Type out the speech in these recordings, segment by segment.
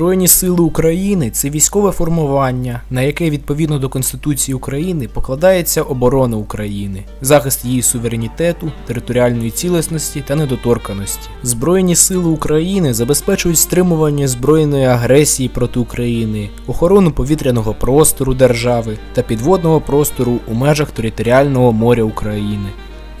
Збройні сили України це військове формування, на яке відповідно до Конституції України покладається оборона України, захист її суверенітету, територіальної цілісності та недоторканості. Збройні сили України забезпечують стримування збройної агресії проти України, охорону повітряного простору держави та підводного простору у межах територіального моря України.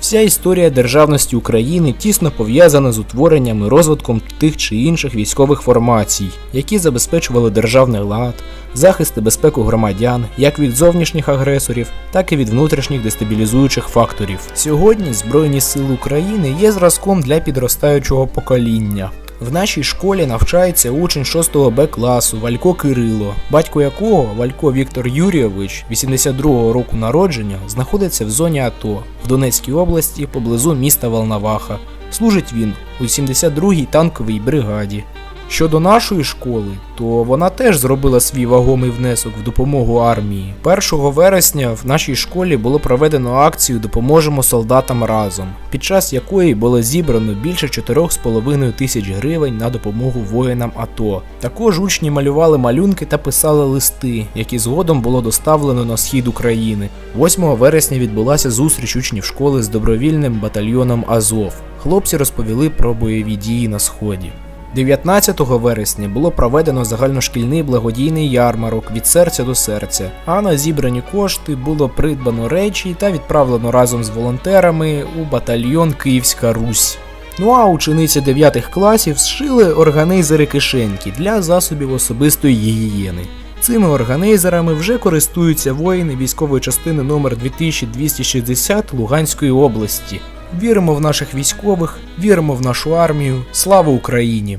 Вся історія державності України тісно пов'язана з утворенням і розвитком тих чи інших військових формацій, які забезпечували державний лад, захист і безпеку громадян як від зовнішніх агресорів, так і від внутрішніх дестабілізуючих факторів. Сьогодні Збройні Сили України є зразком для підростаючого покоління. В нашій школі навчається учень 6 Б класу Валько Кирило, батько якого Валько Віктор Юрійович, 82-го року народження, знаходиться в зоні АТО в Донецькій області поблизу міста Волноваха. Служить він у 72-й танковій бригаді. Щодо нашої школи, то вона теж зробила свій вагомий внесок в допомогу армії. 1 вересня в нашій школі було проведено акцію Допоможемо солдатам разом, під час якої було зібрано більше 4,5 тисяч гривень на допомогу воїнам АТО. Також учні малювали малюнки та писали листи, які згодом було доставлено на схід України. 8 вересня відбулася зустріч учнів школи з добровільним батальйоном Азов. Хлопці розповіли про бойові дії на сході. 19 вересня було проведено загальношкільний благодійний ярмарок від серця до серця, а на зібрані кошти було придбано речі та відправлено разом з волонтерами у батальйон Київська Русь. Ну а учениці 9 класів зшили органайзери кишеньки для засобів особистої гігієни. Цими органайзерами вже користуються воїни військової частини номер 2260 Луганської області. Віримо в наших військових, віримо в нашу армію. Слава Україні!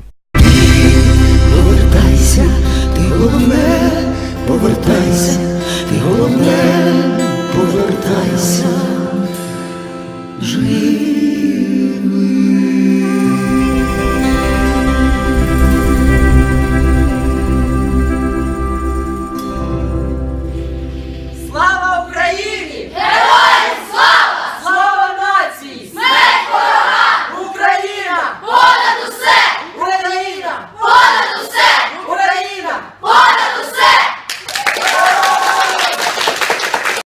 Повертайся, ти головне, повертайся, ти головне, повертайся. Жив.